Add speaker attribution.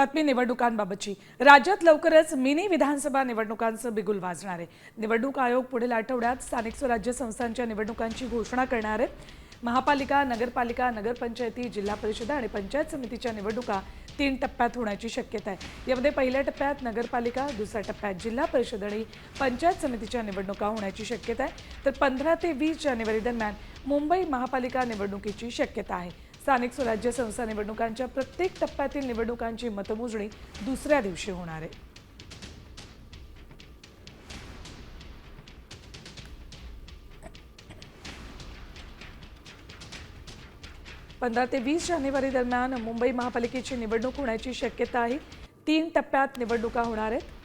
Speaker 1: बातमी निवडणुकांबाबतची. राज्यात लवकरच मिनी विधानसभा निवडणुकांचं बिगुल वाजणार आहे. निवडणूक आयोग पुढील आठवड्यात स्थानिक स्वराज्य संस्थांच्या निवडणुकांची घोषणा करणार आहे महापालिका नगरपालिका नगरपंचायती जिल्हा परिषदा आणि पंचायत समितीच्या निवडणुका तीन टप्प्यात होण्याची शक्यता आहे. यामध्ये पहिल्या टप्प्यात नगरपालिका दुसऱ्या टप्प्यात जिल्हा परिषद आणि पंचायत समितीच्या निवडणुका होण्याची शक्यता आहे. तर पंधरा ते वीस जानेवारी दरम्यान मुंबई महापालिका निवडणुकीची शक्यता आहे. स्थानिक स्वराज्य संस्था निवडणुकांच्या प्रत्येक टप्प्यातील निवडणुकांची मतमोजणी दुसऱ्या दिवशी होणार आहे. पंधरा ते वीस जानेवारी दरम्यान मुंबई महापालिकेची निवडणूक होण्याची शक्यता आहे. तीन टप्प्यात निवडणुका होणार आहेत.